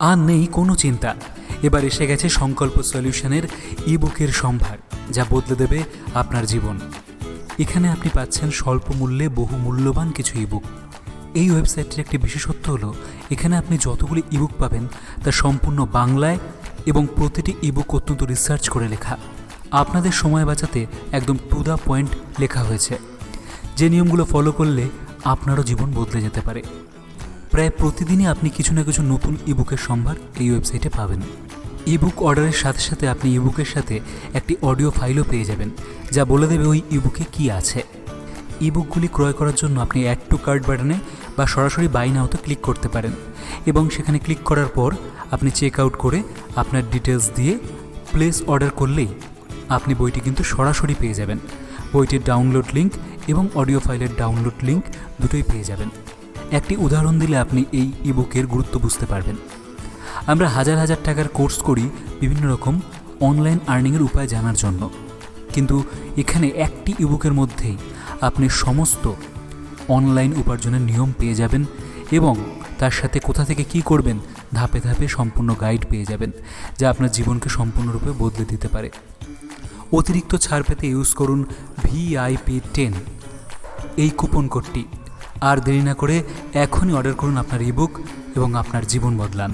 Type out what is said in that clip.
আর নেই কোনো চিন্তা। এবার এসে গেছে সংকল্প সলিউশনের ইবুকের সম্ভার, যা বদলে দেবে আপনার জীবন। এখানে আপনি পাচ্ছেন স্বল্প মূল্যে বহু মূল্যবান কিছু ইবুক। এই ওয়েবসাইটটির একটি বিশেষত্ব হলো, এখানে আপনি যতগুলি ইবুক পাবেন, তা সম্পূর্ণ বাংলায় এবং প্রতিটি ইবুক অত্যন্ত রিসার্চ করে লেখা। আপনাদের সময় বাঁচাতে একদম টু দ্য পয়েন্ট লেখা হয়েছে। যে নিয়মগুলো ফলো করলে আপনারও জীবন বদলে যেতে পারে। প্রায় প্রতিদিনই আপনি কিছু না কিছু নতুন ইবুকের সম্ভার এই ওয়েবসাইটে পাবেন। ইবুক অর্ডারের সাথে সাথে আপনি ইবুকের সাথে একটি অডিও ফাইলও পেয়ে যাবেন, যা বলে দেবে ওই ইবুকে কী আছে। ইবুকগুলি ক্রয় করার জন্য আপনি অ্যাড টু কার্ড বাটনে বা সরাসরি বাই নাওতে ক্লিক করতে পারেন এবং সেখানে ক্লিক করার পর আপনি চেক আউট করে আপনার ডিটেলস দিয়ে প্লেস অর্ডার করলেই আপনি বইটি কিন্তু সরাসরি পেয়ে যাবেন। বইটির ডাউনলোড লিঙ্ক এবং অডিও ফাইলের ডাউনলোড লিঙ্ক দুটোই পেয়ে যাবেন। একটি উদাহরণ দিলে আপনি এই ইবুকের গুরুত্ব বুঝতে পারবেন। আমরা হাজার হাজার টাকার কোর্স করি বিভিন্ন রকম অনলাইন আর্নিংয়ের উপায় জানার জন্য। কিন্তু এখানে একটি ইবুকের মধ্যেই আপনি সমস্ত অনলাইন উপার্জনের নিয়ম পেয়ে যাবেন এবং তার সাথে কোথা থেকে কি করবেন ধাপে ধাপে সম্পূর্ণ গাইড পেয়ে যাবেন, যা আপনার জীবনকে সম্পূর্ণরূপে বদলে দিতে পারে। অতিরিক্ত ছাড় পেতে ইউজ করুন ভিআইপি টেন এই কুপন কোডটি আর দেরি না করে এখনই অর্ডার করুন আপনার ইবুক এবং আপনার জীবন বদলান.